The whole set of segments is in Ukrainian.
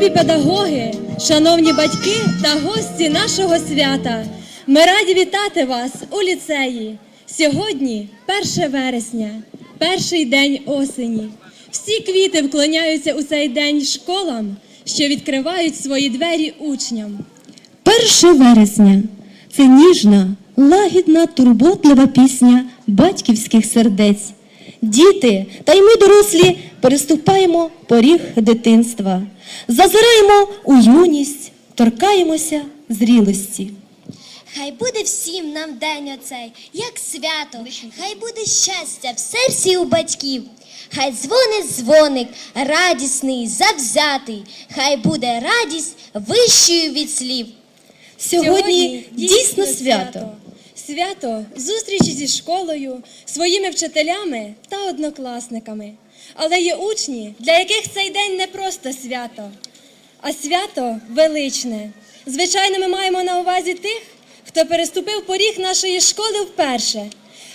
любі педагоги, шановні батьки та гості нашого свята. Ми раді вітати вас у ліцеї. Сьогодні 1 вересня, перший день осені. Всі квіти вклоняються у цей день школам, що відкривають свої двері учням. 1 вересня це ніжна, лагідна, турботлива пісня батьківських сердець. Діти та й ми дорослі переступаємо поріг дитинства, зазираємо у юність, торкаємося зрілості. Хай буде всім нам день оцей, як свято, хай буде щастя в серці у батьків. Хай дзвонить дзвоник, радісний, завзятий, хай буде радість вищою від слів. Сьогодні, дійсно свято. Свято зустрічі зі школою, своїми вчителями та однокласниками. Але є учні, для яких цей день не просто свято, а свято величне. Звичайно, ми маємо на увазі тих, хто переступив поріг нашої школи вперше.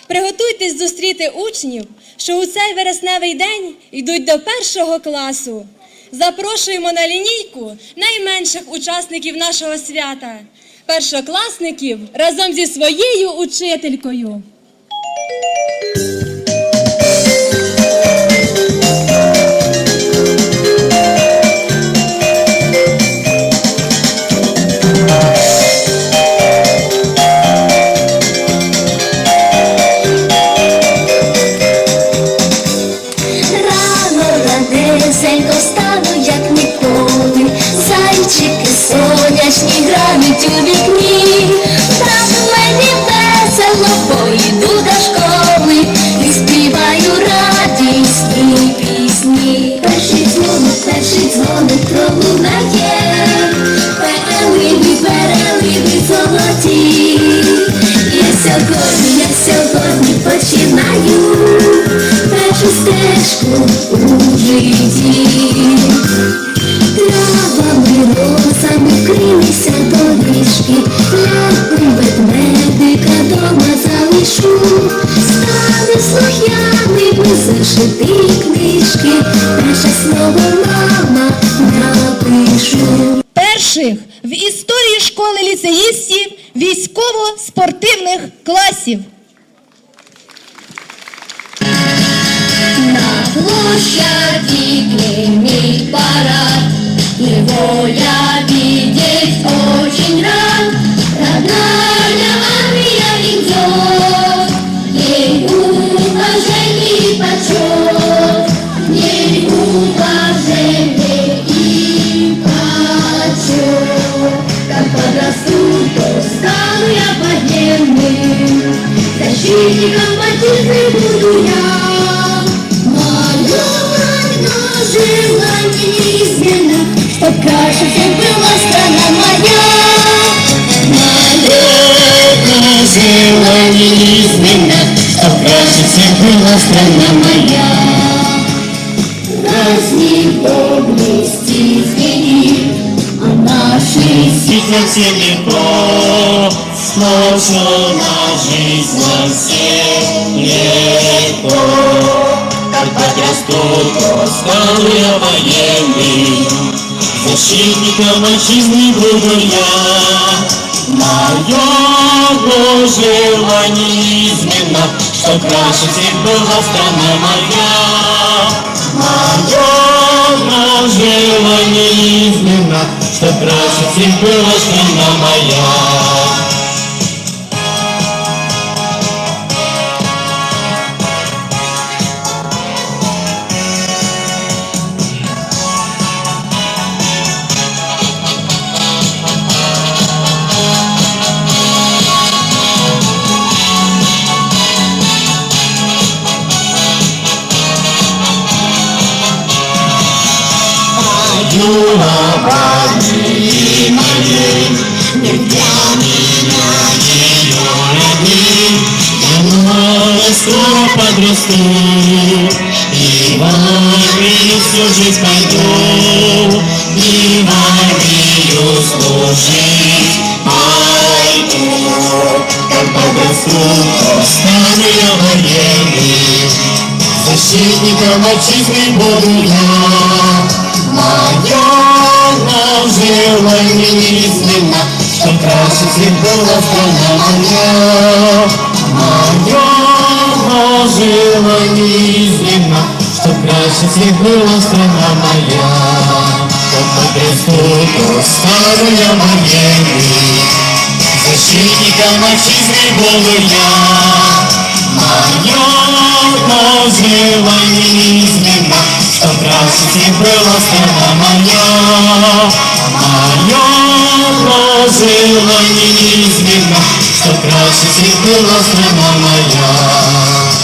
Приготуйтесь зустріти учнів, що у цей вересневий день йдуть до першого класу. Запрошуємо на лінійку найменших учасників нашого свята, першокласників разом зі своєю учителькою. Залишу. Стане слух'яними зашити книжки, перше слово мама напишу. Перших в історії школи ліцеїстів військово-спортивних класів. На площади гремит парад, Его я видеть очень рад. Защитником отчизны буду я. Мое одно желание неизменно, Чтоб краше всех была страна моя. Мое одно желание неизменно, Чтоб краше всех была страна моя. Праздник доблести изменит, А нашей Действительно всем Сложно на жизнь нам всем легко. То стану я военным, Защитником отчизны буду я. Мое желание неизменно, Чтоб краше всех была страна моя. Мое желание неизменно, Чтоб краше всех была страна моя. подрасту, и в армию всю жизнь пойду, и в армию служить пойду. Как подрасту, то стану я военным, Защитником отчизны буду я. Моя жила неизменно, что краще всех была страна моя. Моя что краще всех была страна моя. Как по кресту старая моей, защитником отчизны буду я. Моя жила неизменно, что краще всех была страна моя. Моя жила неизменно, что краще всех была страна моя.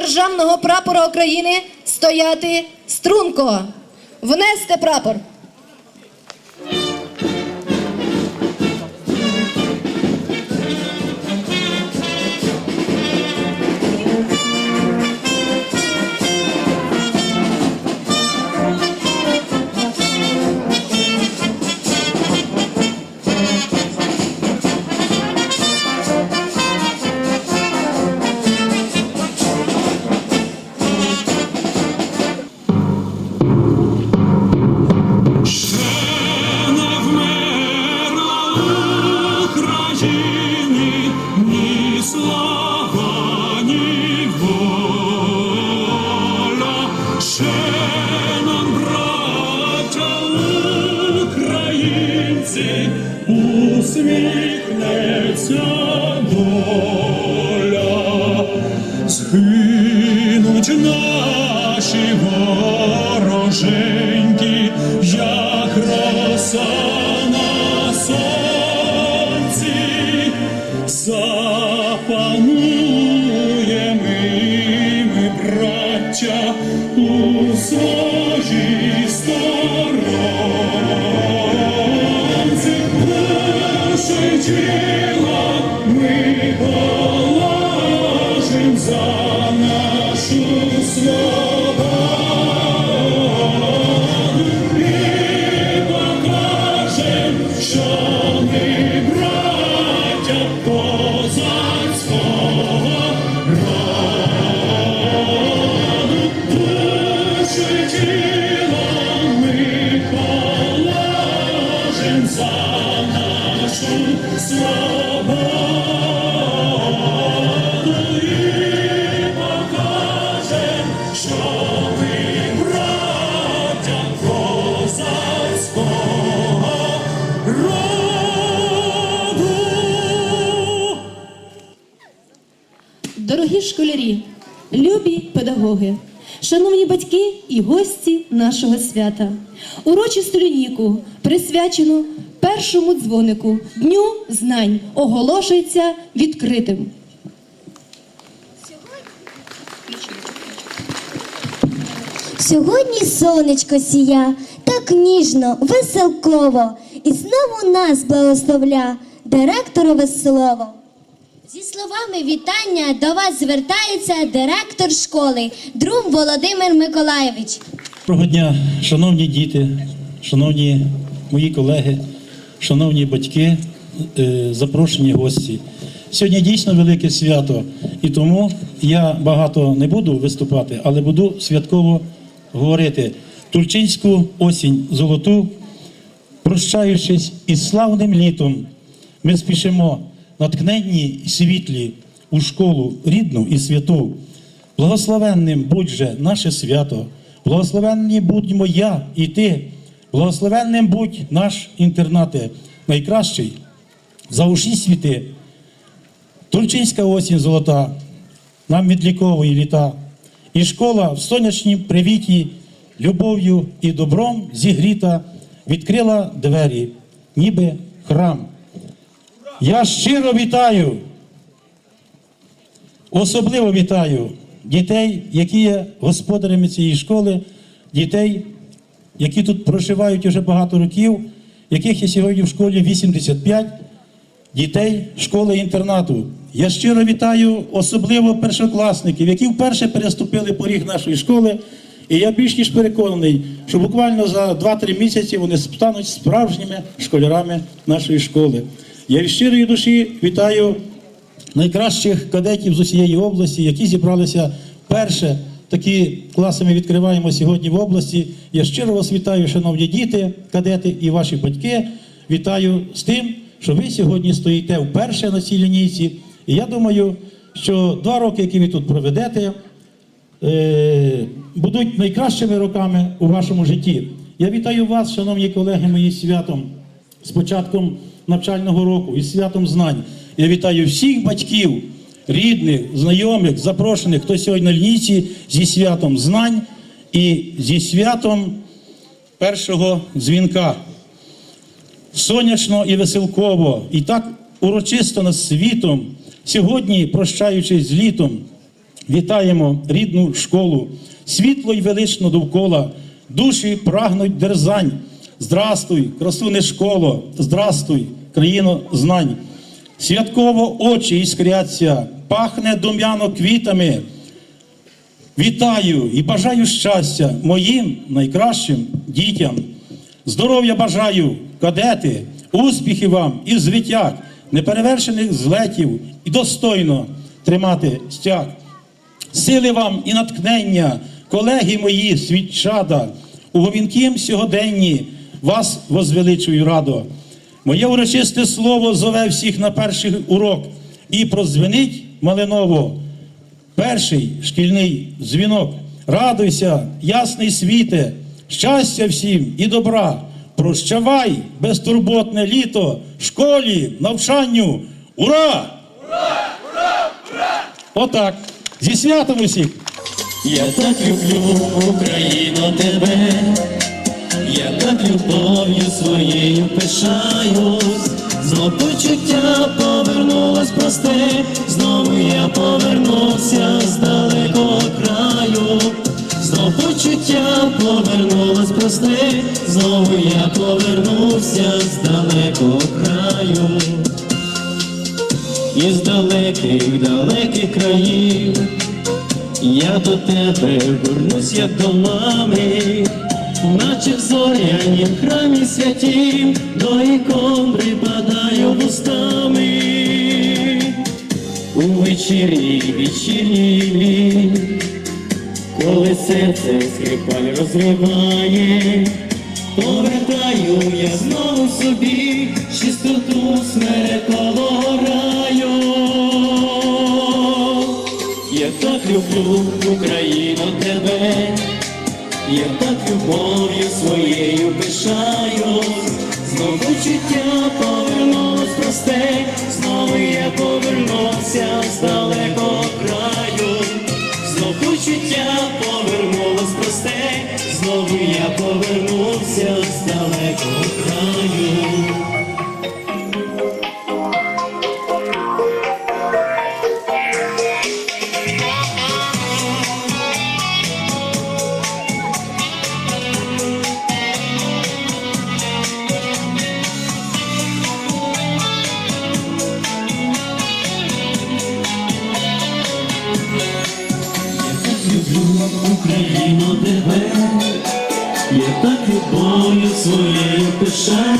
Державного прапора України стояти струнко. Внести прапор. Ні воля. Ще нам, браття українці, усміхнеться show. Школярі, любі педагоги, шановні батьки і гості нашого свята, урочисту лінійку, присвячену першому дзвонику Дню знань, оголошується відкритим. Сьогодні сонечко сія, так ніжно, веселково, і знову нас благословля директорове слово. Зі словами вітання до вас звертається директор школи, друг Володимир Миколаєвич. Доброго дня, шановні діти, шановні мої колеги, шановні батьки, е, запрошені гості. Сьогодні дійсно велике свято, і тому я багато не буду виступати, але буду святково говорити. Тульчинську осінь золоту, прощаючись із славним літом, ми спішимо наткненні світлі у школу рідну і святу. Благословенним будь же наше свято, благословенні будьмо я і ти, благословенним будь наш інтернати, найкращий за усі світи. Тульчинська осінь золота, нам відліковує літа, і школа в сонячнім привіті, любов'ю і добром зігріта, відкрила двері, ніби храм. Я щиро вітаю Особливо вітаю дітей, які є господарями цієї школи, дітей, які тут проживають уже багато років, яких є сьогодні в школі 85 дітей школи-інтернату. Я щиро вітаю особливо першокласників, які вперше переступили поріг нашої школи. І я більш ніж переконаний, що буквально за 2-3 місяці вони стануть справжніми школярами нашої школи. Я від щирої душі вітаю найкращих кадетів з усієї області, які зібралися вперше. Такі класи ми відкриваємо сьогодні в області. Я щиро вас вітаю, шановні діти, кадети і ваші батьки. Вітаю з тим, що ви сьогодні стоїте вперше на цій лінійці. І я думаю, що два роки, які ви тут проведете, е, будуть найкращими роками у вашому житті. Я вітаю вас, шановні колеги, мої святом, з початком навчального року і святом знань. Я вітаю всіх батьків, рідних, знайомих, запрошених, хто сьогодні на лінійці зі святом знань і зі святом першого дзвінка. Сонячно і веселково, і так урочисто над світом. Сьогодні, прощаючись з літом, вітаємо рідну школу, світло й велично довкола, душі прагнуть дерзань. Здрастуй, красуне школо, здрастуй, країно знань. Святково очі іскряться, пахне дум'яно квітами. Вітаю і бажаю щастя моїм найкращим дітям. Здоров'я бажаю, кадети, успіхів вам і звитяг, неперевершених злетів і достойно тримати стяг. Сили вам і натхнення, колеги мої, світчада, у говінкім сьогоденні вас возвеличую радо. Моє урочисте слово зове всіх на перший урок і прозвенить малиново. Перший шкільний дзвінок. Радуйся, ясний світе, щастя всім і добра. Прощавай, безтурботне літо, школі, навчанню. Ура! Ура! Ура! Ура! Отак. Зі святом усіх! Я так люблю Україну тебе, я так любов'ю своєю пишаюсь, знов почуття повернулось просте, знову я повернувся з далекого краю, знов почуття повернулось просте, знову я повернувся з далекого краю. Із далеких, далеких країв. Я до тебе вернусь, як до мами, наче в зорянім храмі святім, до ікон припадаю вустами. У вечірній вечірній, коли серце скрипаль розриває, повертаю я знову собі чистоту смерекового раю. Я так люблю Україну тебе, я так любов'ю своєю пишаюсь, знову чуття повернулось просте, знову я повернувся з далекого краю, знову чуття повернулось просте, знову я повернувся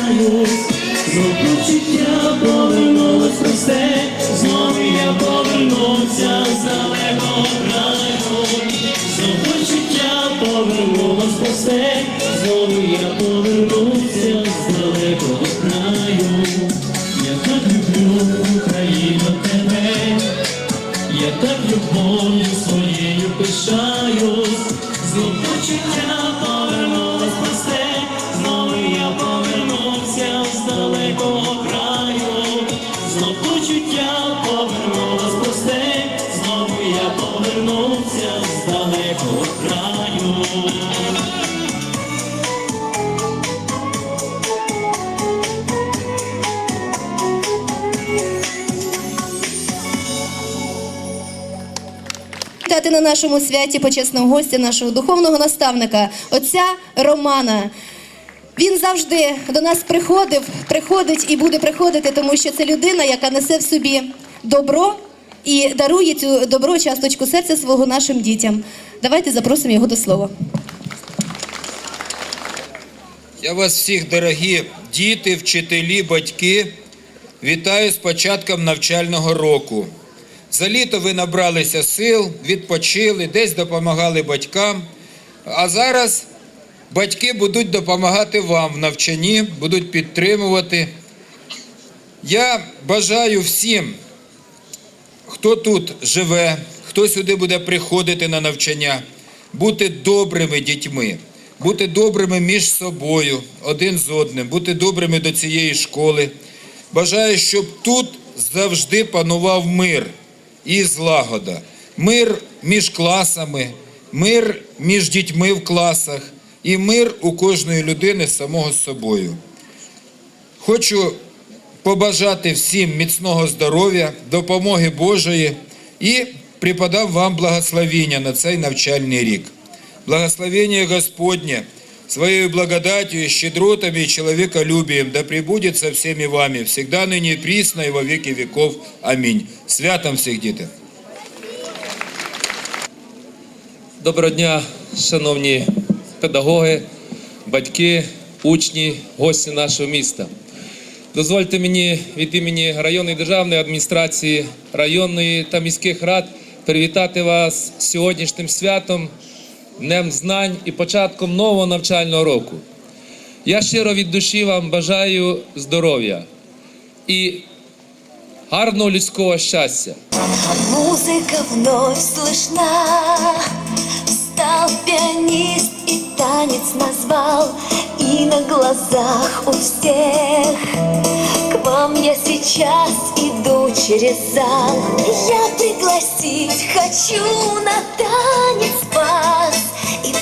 пишаюсь, знов нашому святі почесного гостя, нашого духовного наставника, отця Романа. Він завжди до нас приходив, приходить і буде приходити, тому що це людина, яка несе в собі добро і дарує цю добро часточку серця свого нашим дітям. Давайте запросимо його до слова. Я вас всіх, дорогі діти, вчителі, батьки, вітаю з початком навчального року. За літо ви набралися сил, відпочили, десь допомагали батькам. А зараз батьки будуть допомагати вам в навчанні, будуть підтримувати. Я бажаю всім, хто тут живе, хто сюди буде приходити на навчання, бути добрими дітьми, бути добрими між собою, один з одним, бути добрими до цієї школи. Бажаю, щоб тут завжди панував мир і злагода. Мир між класами, мир між дітьми в класах і мир у кожної людини самого з собою. Хочу побажати всім міцного здоров'я, допомоги Божої і преподав вам благословіння на цей навчальний рік. Благословение Господне своей благодатью и щедротами и человеколюбием да пребудет со всеми вами, всегда ныне и присно и во веки веков. Аминь. Святом всех дітей! Доброго дня, шановні педагоги, батьки, учні, гості нашого міста. Дозвольте мені від імені районної державної адміністрації, районної та міських рад привітати вас сьогоднішнім святом, Днем знань і початком нового навчального року. Я щиро від душі вам бажаю здоров'я і гарного людського щастя. Музыка вновь слышна. Встал пианист и танец назвал. И на глазах у всех. К вам я сейчас иду через зал. Я пригласить хочу на танец вас И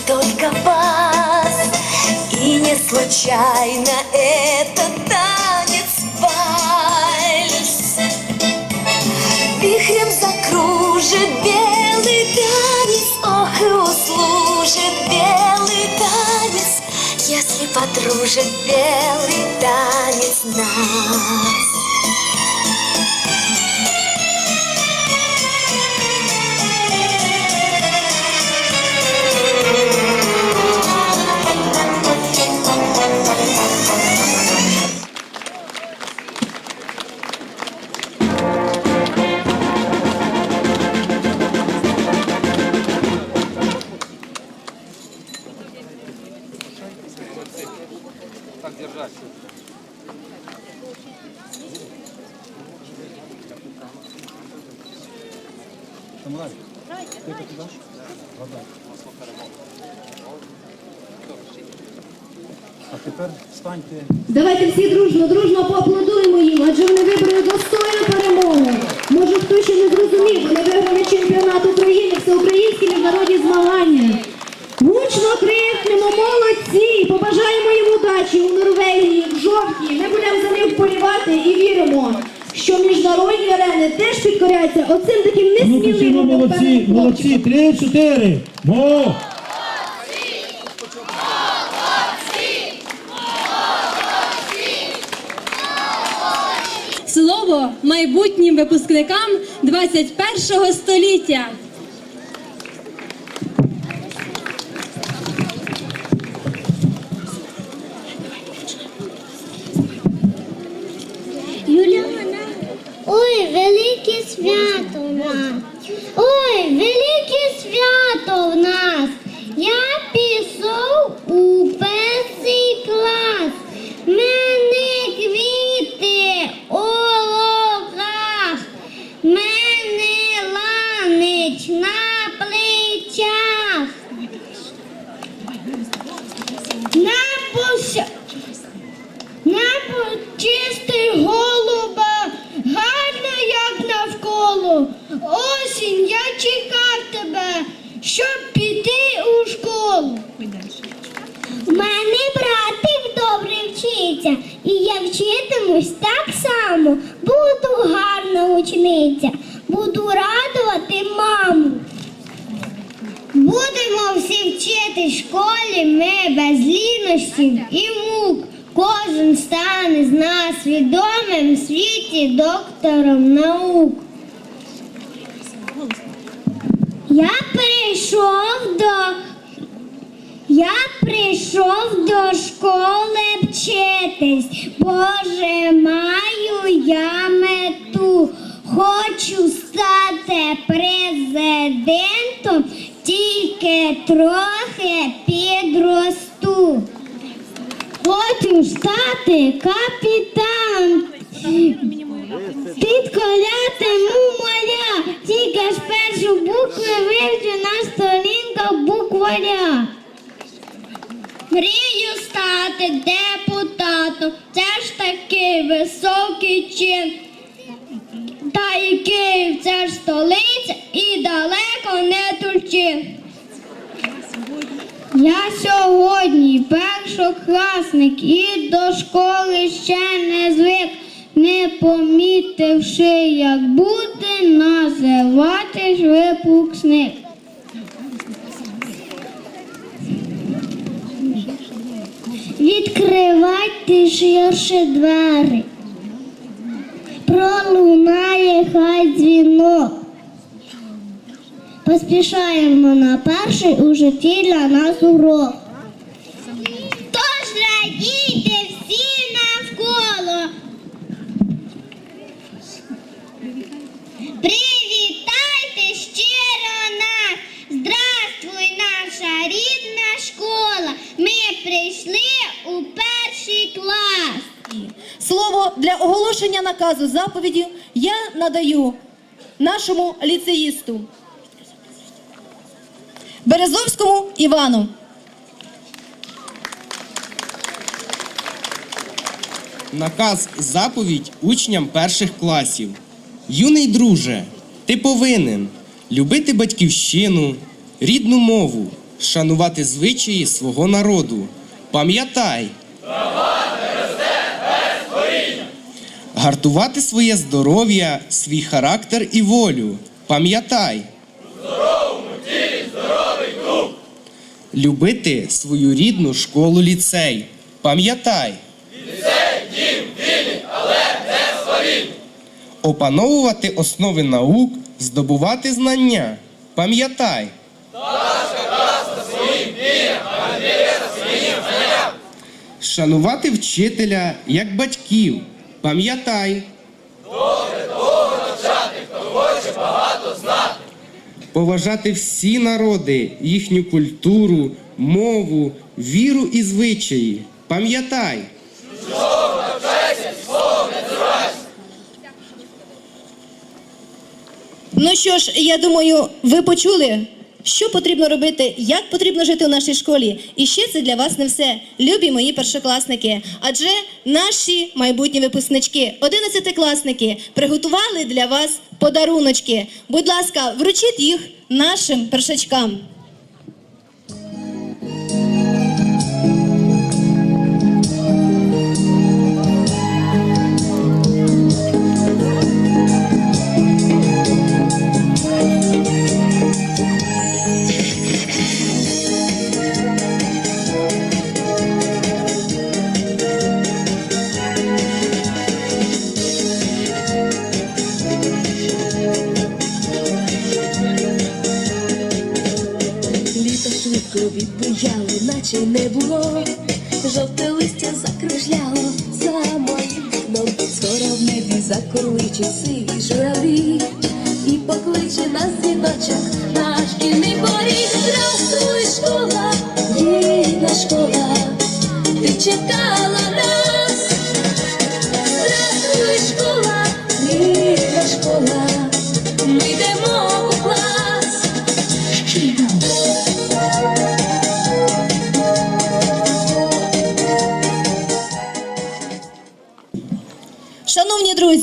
только вас И не случайно это танец вальс Вихрем закружит белый танец, ох и услужит белый танец, если подружит белый танец нас. Тепер встаньте. Давайте всі дружно, дружно поаплодуємо їм, адже вони вибрали достойну перемогу. Може, хто ще не зрозумів, вони виграли чемпіонат України, всеукраїнські міжнародні змагання. Гучно крикнемо, молодці! Побажаємо їм удачі у Норвегії, в жовтні. Ми будемо за них вболівати і віримо, що міжнародні арени теж підкоряться оцим таким Ну, молодці, молодці, три, чотири. Мо! Слово майбутнім випускникам 21 століття. Ой, велике свято в нас. Ой, велике свято в нас. Я пішов у перший клас. Мене квіти у луках. Мене ланич на плечах. На пося... Небо чистий голуба, гарно як навколо. Осінь, я чекав тебе, щоб піти у школу. У мене братик добре вчиться, і я вчитимусь так само. Буду гарна учениця, буду радувати маму. Будемо всі вчити в школі ми без лінощів і мук. Кожен стане з нас відомим в світі доктором наук. Я прийшов до я прийшов до школи вчитись, Боже, маю я мету. Хочу стати президентом, тільки трохи підросту. Хочу стати капітаном. Підколятиму моя, тільки ж першу букву вивчу на сторінках букваря. Мрію стати депутатом, це ж такий високий чин. Та і Київ це ж столиця і далеко не тульчин. Я сьогодні першокласник і до школи ще не звик, не помітивши, як буде називати випускник. Відкривайте ширше двері, пролунає хай дзвінок. Поспішаємо на перший у житті для нас урок. Тож радійте всі навколо. Привітайте щиро нас. Здравствуй, наша рідна школа. Ми прийшли у перший клас. Слово для оголошення наказу заповіді я надаю нашому ліцеїсту Березовському Івану. Наказ заповідь учням перших класів. Юний друже, ти повинен любити батьківщину, рідну мову, шанувати звичаї свого народу. Пам'ятай. Гартувати своє здоров'я, свій характер і волю. Пам'ятай. Любити свою рідну школу ліцей. Пам'ятай. ліцей дім вільний, але не славін. Опановувати основи наук, здобувати знання. Пам'ятай. Шанувати вчителя як батьків. Пам'ятай. Дого навчати, хто хоче, багато знати. Поважати всі народи, їхню культуру, мову, віру і звичаї. Пам'ятай. Ну що ж, я думаю, ви почули, що потрібно робити, як потрібно жити у нашій школі. І ще це для вас не все, любі мої першокласники. Адже наші майбутні випускнички, одинадцятикласники, приготували для вас подаруночки. Будь ласка, вручіть їх нашим першачкам. Відбуяло, наче не було. Жовте листя закружляло за моїм вікном. Скоро в небі закорличить сиві журавлі. І покличе нас дзвіночок на шкільний поріг. Здравствуй, школа, рідна школа, ти чекала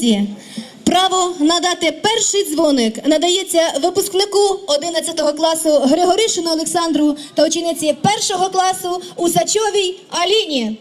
Друзі, право надати перший дзвоник надається випускнику 11 класу Григоришину Олександру та учениці першого класу Усачовій Аліні.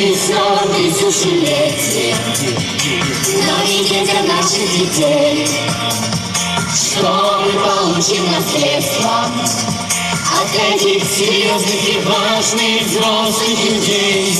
Снова тысячелетия Но и детям наших детей. Что мы получим наследство От этих серьезных и важных взрослых людей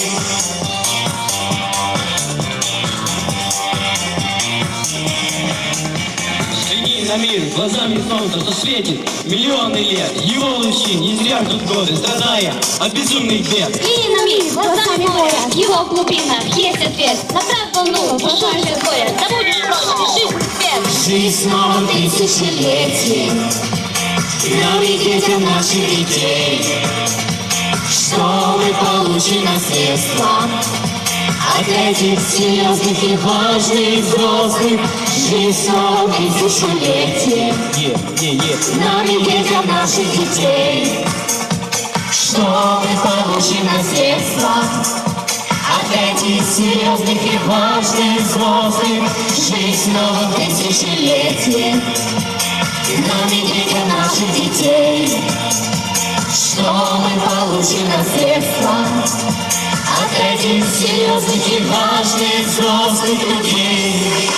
на мир глазами солнца, что светит миллионы лет. Его лучи не зря ждут годы, страдая от безумных бед. И на миг, глазами моря, в его глубинах есть ответ. Направь волну, бушующее горе, забудешь прошлое, жизнь свет. Жизнь снова тысячелетий Нам и детям наших детей Что мы получим наследство От этих серьезных и важных взрослых Жизнь снова тысячелетий Нам и детям наших детей. Что мы получим наследство от этих серьезных и важных взрослых Жизнь новых тысячелетий Нам и детям наших детей. Что мы получим наследство От этих серьезных и важных взрослых людей